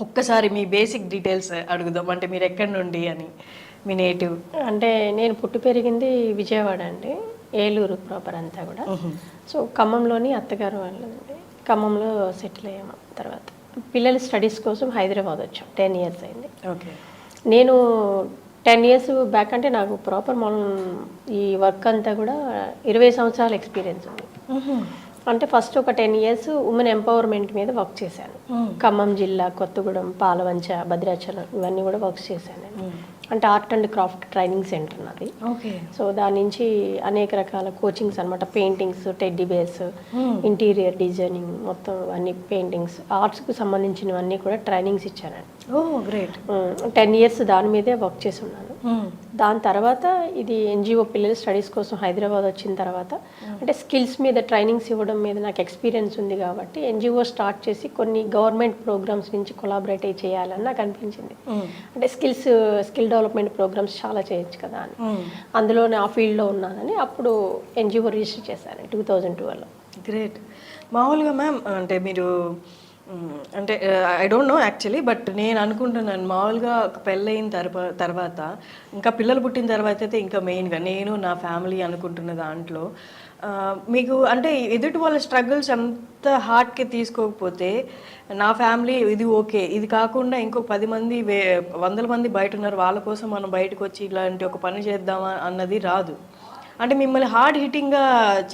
ఒక్కసారి మీ basic details అడుగుదాం. అంటే మీరు ఎక్కడి నుండి అని మీ నేటివ్ అంటే నేను పుట్టి పెరిగింది విజయవాడ అండి. ఏలూరు ప్రాపర్ అంతా కూడా. సో ఖమ్మంలోని అత్తగారు వాళ్ళండి ఖమ్మంలో సెటిల్ అయ్యాము తర్వాత. పిల్లల స్టడీస్ కోసం హైదరాబాద్ వచ్చాం. టెన్ ఇయర్స్ అయింది. ఓకే. నేను టెన్ ఇయర్స్ బ్యాక్ అంటే నాకు ప్రాపర్ మనం ఈ వర్క్ అంతా కూడా ఇరవై సంవత్సరాల ఎక్స్పీరియన్స్ ఉంది. అంటే ఫస్ట్ ఒక టెన్ ఇయర్స్ ఉమెన్ ఎంపవర్మెంట్ మీద వర్క్ చేశాను. ఖమ్మం జిల్లా కొత్తగూడెం పాలవంచ భద్రాచలం ఇవన్నీ కూడా వర్క్స్ చేశాను నేను. అంటే art and craft training centre నాది. ఓకే. సో దాని నుంచి అనేక రకాల కోచింగ్స్ అనమాట paintings teddy bears interior designing మొత్తం అన్ని పెయింటింగ్స్ ఆర్ట్స్కి సంబంధించినవన్నీ కూడా ట్రైనింగ్స్ గ్రేట్. టెన్ ఇయర్స్ దాని మీదే వర్క్ చేసి ఉన్నాను. దాని తర్వాత ఇది ఎన్జిఓ పిల్లల స్టడీస్ కోసం హైదరాబాద్ వచ్చిన తర్వాత అంటే స్కిల్స్ మీద ట్రైనింగ్స్ ఇవ్వడం మీద నాకు ఎక్స్పీరియన్స్ ఉంది కాబట్టి ఎన్జిఓ స్టార్ట్ చేసి కొన్ని గవర్నమెంట్ ప్రోగ్రామ్స్ నుంచి కొలాబరేట్ చేయాలని నాకు అనిపించింది. అంటే స్కిల్స్ స్కిల్ డెవలప్మెంట్ ప్రోగ్రామ్స్ చాలా చేయొచ్చు కదా అని. అందులోనే ఆ ఫీల్డ్లో ఉన్నానని అప్పుడు ఎన్జిఓ రిజిస్టర్ చేశాను టూ థౌజండ్ ట్వెల్వ్లో. గ్రేట్. మామూలుగా మ్యామ్ అంటే మీరు అంటే I don't know actually but నేను అనుకుంటున్నాను మామూలుగా ఒక పెళ్ళయిన తర్వా తర్వాత ఇంకా పిల్లలు పుట్టిన తర్వాత అయితే ఇంకా మెయిన్గా నేను నా ఫ్యామిలీ అనుకుంటున్న దాంట్లో మీకు అంటే ఎదుటి వాళ్ళ స్ట్రగుల్స్ అంత హార్ట్కి తీసుకోకపోతే నా ఫ్యామిలీ ఇది ఓకే. ఇది కాకుండా ఇంకో పది మంది వే వందల మంది బయట ఉన్నారు వాళ్ళ కోసం మనం బయటకు వచ్చి ఇలాంటి ఒక పని చేద్దామా అన్నది రాదు. అంటే మిమ్మల్ని హార్డ్ హిట్టింగ్గా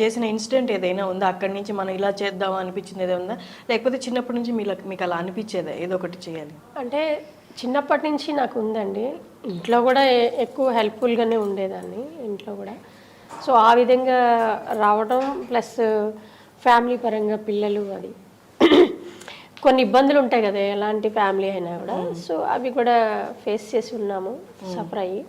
చేసిన ఇన్సిడెంట్ ఏదైనా ఉందా? అక్కడి నుంచి మనం ఇలా చేద్దామా అనిపించింది ఏదైనా ఉందా? లేకపోతే చిన్నప్పటి నుంచి మీకు మీకు అలా అనిపించేదా? ఏదో ఒకటి చేయాలి. అంటే చిన్నప్పటి నుంచి నాకు ఉందండి. ఇంట్లో కూడా ఎక్కువ హెల్ప్ఫుల్గానే ఉండేదాన్ని ఇంట్లో కూడా. సో ఆ విధంగా రావడం ప్లస్ ఫ్యామిలీ పరంగా పిల్లలు అది. కొన్ని ఇబ్బందులు ఉంటాయి కదా ఎలాంటి ఫ్యామిలీ అయినా కూడా. సో అవి కూడా ఫేస్ చేసి ఉన్నాము సఫర్ అయ్యి.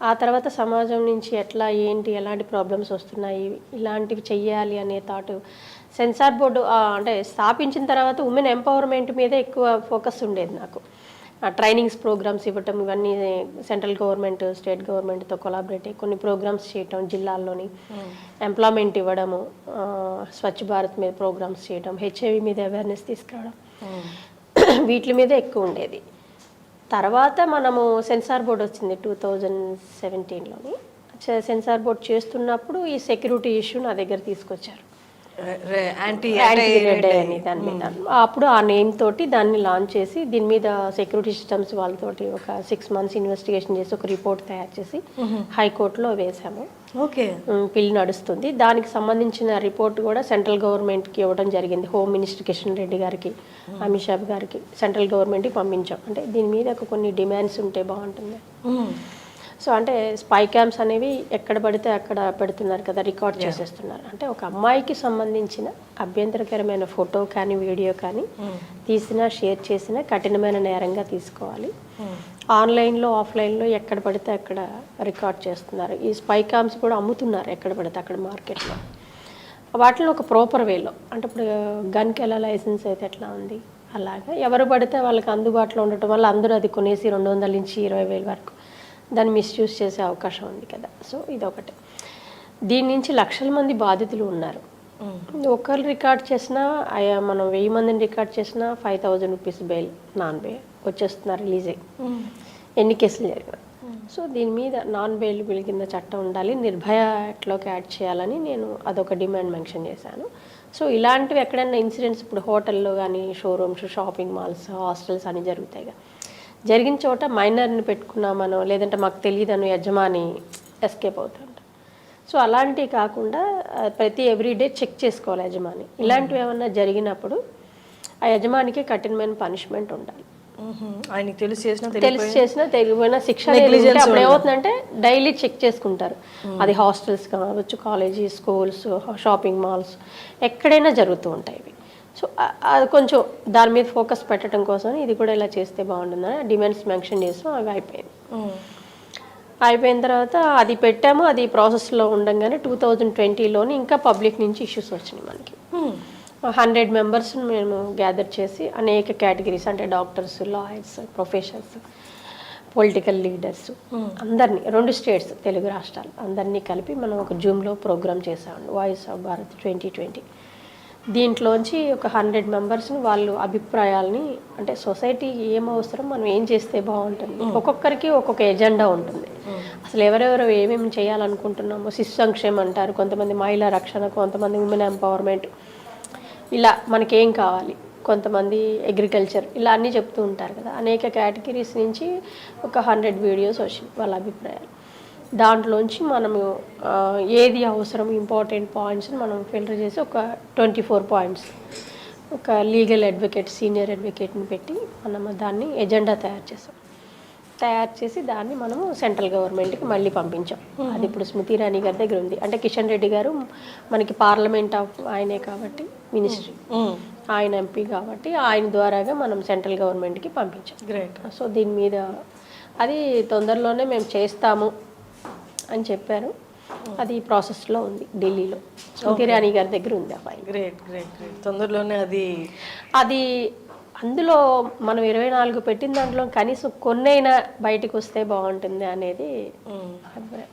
ఆ తర్వాత సమాజం నుంచి ఎట్లా ఏంటి ఎలాంటి ప్రాబ్లమ్స్ వస్తున్నాయి ఇలాంటివి చెయ్యాలి అనే థాట్ సెన్సార్ బోర్డు అంటే స్థాపించిన తర్వాత ఉమెన్ ఎంపవర్మెంట్ మీద ఎక్కువ ఫోకస్ ఉండేది నాకు. ట్రైనింగ్స్ ప్రోగ్రామ్స్ ఇవ్వటం ఇవన్నీ సెంట్రల్ గవర్నమెంట్ స్టేట్ గవర్నమెంట్తో కొలాబరేట్ అయ్యి కొన్ని ప్రోగ్రామ్స్ చేయటం జిల్లాల్లోని. ఎంప్లాయ్మెంట్ ఇవ్వడము ఆ, స్వచ్ఛ భారత్ మీద ప్రోగ్రామ్స్ చేయడం హెచ్ఐవి మీద అవేర్నెస్ తీసుకురావడం. వీటి మీద ఎక్కువ ఉండేది. తర్వాత మనము సెన్సార్ బోర్డు వచ్చింది టూ థౌజండ్ సెవెంటీన్లోని. సెన్సార్ బోర్డ్ చేస్తున్నప్పుడు ఈ సెక్యూరిటీ ఇష్యూ నా దగ్గర తీసుకొచ్చారు. యాంటీ దాని మీద అప్పుడు ఆ నేమ్ తోటి దాన్ని లాంచ్ చేసి దీని మీద సెక్యూరిటీ సిస్టమ్స్ వాళ్ళతోటి ఒక సిక్స్ మంత్స్ ఇన్వెస్టిగేషన్ చేసి ఒక రిపోర్ట్ తయారు చేసి హైకోర్టులో వేసాము ఓకే. ఉమ్, పిల్ నడుస్తుంది. దానికి సంబంధించిన రిపోర్ట్ కూడా సెంట్రల్ గవర్నమెంట్కి ఇవ్వడం జరిగింది. హోమ్ మినిస్టర్ కిషన్ రెడ్డి గారికి అమిత్ షా గారికి సెంట్రల్ గవర్నమెంట్కి పంపించాం. అంటే దీని మీద కొన్ని డిమాండ్స్ ఉంటే బాగుంటుంది. సో అంటే స్పై క్యాంప్స్ అనేవి ఎక్కడ పడితే అక్కడ పెడుతున్నారు కదా రికార్డ్ చేసేస్తున్నారు. అంటే ఒక అమ్మాయికి సంబంధించిన అభ్యంతరకరమైన ఫోటో కానీ వీడియో కానీ తీసినా షేర్ చేసినా కఠినమైన నేరంగా తీసుకోవాలి. ఆన్లైన్లో ఆఫ్లైన్లో ఎక్కడ పడితే అక్కడ రికార్డ్ చేస్తున్నారు. ఈ స్పై క్యాంప్స్ కూడా అమ్ముతున్నారు ఎక్కడ పడితే అక్కడ మార్కెట్లో. వాటిలో ఒక ప్రాపర్ వేలో అంటే ఇప్పుడు గన్కి ఎలా లైసెన్స్ అయితే ఎట్లా ఉంది? అలాగా. ఎవరు పడితే వాళ్ళకి అందుబాటులో ఉండటం వల్ల అందరూ అది కొనేసి రెండు వందల నుంచి ఇరవై వేల వరకు దాన్ని మిస్యూజ్ చేసే అవకాశం ఉంది కదా. సో ఇదొకటి. దీని నుంచి లక్షల మంది బాధితులు ఉన్నారు. ఒకరు రికార్డ్ చేసినా మనం వెయ్యి మందిని రికార్డ్ చేసినా five thousand rupees bail non bail వచ్చేస్తున్నారు రిలీజ్ అయ్యి ఎన్ని కేసులు జరిగినా. సో దీని మీద నాన్ బెయిలబుల్ కింద చట్టం ఉండాలి. నిర్భయ యాక్ట్లోకి యాడ్ చేయాలని నేను అదొక డిమాండ్ మెన్షన్ చేశాను. సో ఇలాంటివి ఎక్కడైనా ఇన్సిడెంట్స్ ఇప్పుడు హోటల్లో కానీ షోరూమ్స్ షాపింగ్ మాల్స్ హాస్టల్స్ అని జరుగుతాయి కదా జరిగిన చోట మైనర్ని పెట్టుకున్నామనో లేదంటే మాకు తెలియదను యజమాని ఎస్కేప్ అవుతుంటాం సో అలాంటివి కాకుండా ప్రతి ఎవ్రీడే చెక్ చేసుకోవాలి యజమాని. ఇలాంటివి ఏమన్నా జరిగినప్పుడు ఆ యజమానికి కఠినమైన పనిష్మెంట్ ఉండాలి. ఆయనకి తెలిసి చేసిన తెలిసి చేసినా తెలియపోయినా శిక్ష అప్పుడు ఏమవుతుందంటే డైలీ చెక్ చేసుకుంటారు. అది హాస్టల్స్ కావచ్చు కాలేజీ స్కూల్స్ షాపింగ్ మాల్స్ ఎక్కడైనా జరుగుతూ ఉంటాయి ఇవి. సో అది కొంచెం దాని మీద ఫోకస్ పెట్టడం కోసం ఇది కూడా ఇలా చేస్తే బాగుంటుందని డిమాండ్స్ మెన్షన్ చేసాం అవి అయిపోయింది అయిపోయిన తర్వాత అది పెట్టాము అది ప్రాసెస్లో ఉండగానే టూ థౌజండ్ ట్వంటీలోని ఇంకా పబ్లిక్ నుంచి ఇష్యూస్ వచ్చినాయి మనకి. హండ్రెడ్ మెంబర్స్ మేము గ్యాదర్ చేసి అనేక కేటగిరీస్ అంటే doctors lawyers professionals political leaders అందరినీ రెండు స్టేట్స్ తెలుగు రాష్ట్రాలు అందరినీ కలిపి మనం ఒక జూమ్లో ప్రోగ్రామ్ చేసామండి voice of Bharat twenty twenty. దీంట్లోంచి ఒక హండ్రెడ్ మెంబర్స్ని వాళ్ళు అభిప్రాయాల్ని అంటే సొసైటీ ఏం అవసరం మనం ఏం చేస్తే బాగుంటుంది? ఒక్కొక్కరికి ఒక్కొక్క ఎజెండా ఉంటుంది. అసలు ఎవరెవరు ఏమేమి చేయాలనుకుంటున్నామో శిశు సంక్షేమం అంటారు కొంతమంది మహిళా రక్షణ కొంతమంది ఉమెన్ ఎంపవర్మెంట్ ఇలా మనకేం కావాలి? కొంతమంది అగ్రికల్చర్ ఇలా అన్నీ చెప్తూ ఉంటారు కదా. అనేక కేటగిరీస్ నుంచి ఒక హండ్రెడ్ వీడియోస్ వచ్చినాయి వాళ్ళ అభిప్రాయాలు. దాంట్లోంచి మనము ఏది అవసరం ఇంపార్టెంట్ పాయింట్స్ని మనం ఫిల్టర్ చేసి ఒక ట్వంటీ ఫోర్ పాయింట్స్ ఒక లీగల్ అడ్వకేట్ సీనియర్ అడ్వకేట్ని పెట్టి మనం దాన్ని ఎజెండా తయారు చేసాం. తయారు చేసి దాన్ని మనము సెంట్రల్ గవర్నమెంట్కి మళ్ళీ పంపించాం. అది ఇప్పుడు స్మృతి ఇరానీ గారి దగ్గర ఉంది. అంటే కిషన్ రెడ్డి గారు మనకి పార్లమెంట్ ఆఫ్ ఆయనే కాబట్టి మినిస్ట్రీ. ఆయన ఎంపీ కాబట్టి ఆయన ద్వారాగా మనం సెంట్రల్ గవర్నమెంట్కి పంపించాం. గ్రేట్ సో దీని మీద అది తొందరలోనే మేము చేస్తాము. అని చెప్పారు. అది ప్రాసెస్లో ఉంది ఢిల్లీలో. ఇరానీ గారి దగ్గర ఉంది ఆ ఫైల్. గ్రేట్ గ్రేట్ గ్రేట్ తొందరలోనే అది అది అందులో మనం ఇరవై నాలుగు పెట్టిన దాంట్లో కనీసం కొన్నైనా బయటకు వస్తే బాగుంటుంది అనేది మ్మ్. అభిప్రాయం.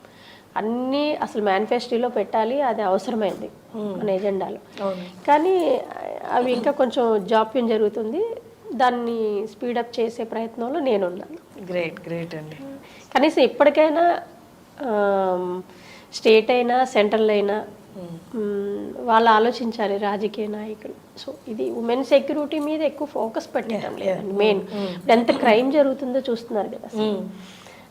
అన్నీ అసలు మేనిఫెస్టోలో పెట్టాలి అది అవసరమైంది మన ఎజెండాలో. కానీ అవి ఇంకా కొంచెం జాప్యం జరుగుతుంది. దాన్ని స్పీడప్ చేసే ప్రయత్నంలో నేనున్నాను. గ్రేట్ గ్రేట్ అండి. కనీసం ఇప్పటికైనా స్టేట్ అయినా సెంట్రల్ అయినా మ్, వాళ్ళు ఆలోచించాలి రాజకీయ నాయకులు. సో ఇది ఉమెన్ సెక్యూరిటీ మీద ఎక్కువ ఫోకస్ పెట్టడం లేదండి మెయిన్. ఎంత క్రైమ్ జరుగుతుందో చూస్తున్నారు కదా అసలు.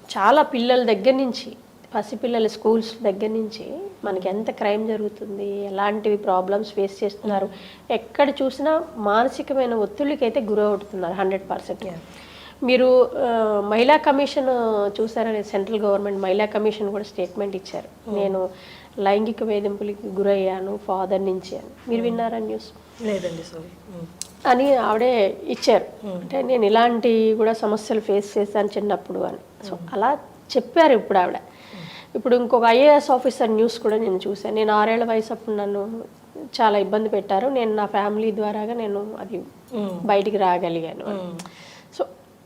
చాలా పిల్లల దగ్గర నుంచి పసిపిల్లల స్కూల్స్ దగ్గర నుంచి మనకి ఎంత క్రైమ్ జరుగుతుంది ఎలాంటివి ప్రాబ్లమ్స్ ఫేస్ చేస్తున్నారు ఎక్కడ చూసినా మానసికమైన ఒత్తిడికి అయితే గురవుతున్నారు హండ్రెడ్ పర్సెంట్. మీరు మహిళా కమిషన్ చూసారని సెంట్రల్ గవర్నమెంట్ మహిళా కమిషన్ కూడా స్టేట్మెంట్ ఇచ్చారు. నేను లైంగిక వేధింపులకి గురయ్యాను ఫాదర్ నుంచి అని. మీరు విన్నారా న్యూస్? లేదండి సారీ. అని ఆవిడే ఇచ్చారు. అంటే నేను ఇలాంటి కూడా సమస్యలు ఫేస్ చేశాను చిన్నప్పుడు అని. సో అలా చెప్పారు ఇప్పుడు ఆవిడ. ఇప్పుడు ఇంకొక ఐఏఎస్ ఆఫీసర్ న్యూస్ కూడా నేను చూశాను. నేను ఆరేళ్ళ వయసు అప్పుడు నన్ను చాలా ఇబ్బంది పెట్టారు. నేను నా ఫ్యామిలీ ద్వారాగా నేను అది బయటికి రాగలిగాను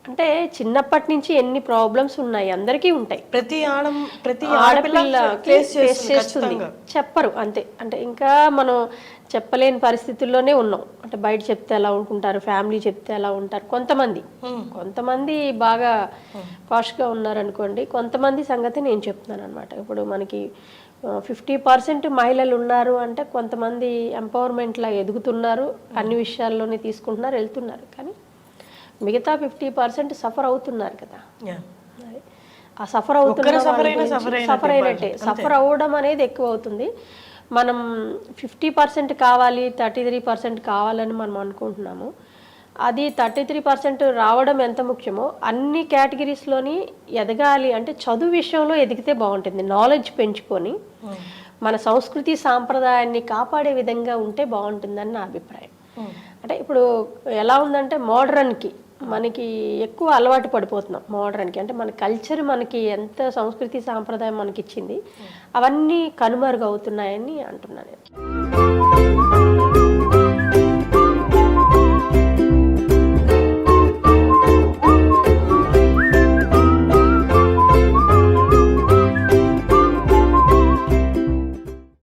అంటే చిన్నప్పటి నుంచి ఎన్ని ప్రాబ్లమ్స్ ఉన్నాయి? అందరికీ ఉంటాయి. ప్రతి ఆడ ప్రతి ఆడపిల్ల ఫేస్ ఫేస్ చేస్తుంది చెప్పరు అంతే. అంటే ఇంకా మనం చెప్పలేని పరిస్థితుల్లోనే ఉన్నాం. అంటే బయట చెప్తే ఎలా ఉంటుంటారు ఫ్యామిలీ చెప్తే ఎలా ఉంటారు? కొంతమంది. కొంతమంది బాగా పాష్గా ఉన్నారనుకోండి కొంతమంది సంగతి నేను చెప్తున్నాను అనమాట ఇప్పుడు మనకి ఫిఫ్టీ పర్సెంట్ మహిళలు ఉన్నారు అంటే కొంతమంది ఎంపవర్మెంట్లా ఎదుగుతున్నారు అన్ని విషయాల్లోనే తీసుకుంటున్నారు వెళ్తున్నారు. కానీ మిగతా ఫిఫ్టీ పర్సెంట్ సఫర్ అవుతున్నారు కదా. ఆ సఫర్ అవుతున్న సఫర్ అయినట్టే సఫర్ అవ్వడం అనేది ఎక్కువ అవుతుంది. మనం ఫిఫ్టీ పర్సెంట్ కావాలి థర్టీ త్రీ పర్సెంట్ కావాలని మనం అనుకుంటున్నాము. అది థర్టీ త్రీ పర్సెంట్ రావడం ఎంత ముఖ్యమో అన్ని కేటగిరీస్లోని ఎదగాలి అంటే చదువు విషయంలో ఎదిగితే బాగుంటుంది. నాలెడ్జ్ పెంచుకొని మన సంస్కృతి సాంప్రదాయాన్ని కాపాడే విధంగా ఉంటే బాగుంటుందని నా అభిప్రాయం. అంటే ఇప్పుడు ఎలా ఉందంటే మోడర్న్కి మనకి ఎక్కువ అలవాటు పడిపోతున్నాం మోడర్న్కి అంటే మన కల్చర్ మనకి ఎంత సంస్కృతి సాంప్రదాయం మనకి ఇచ్చింది అవన్నీ కనుమరుగవుతున్నాయని అంటున్నాను నేను.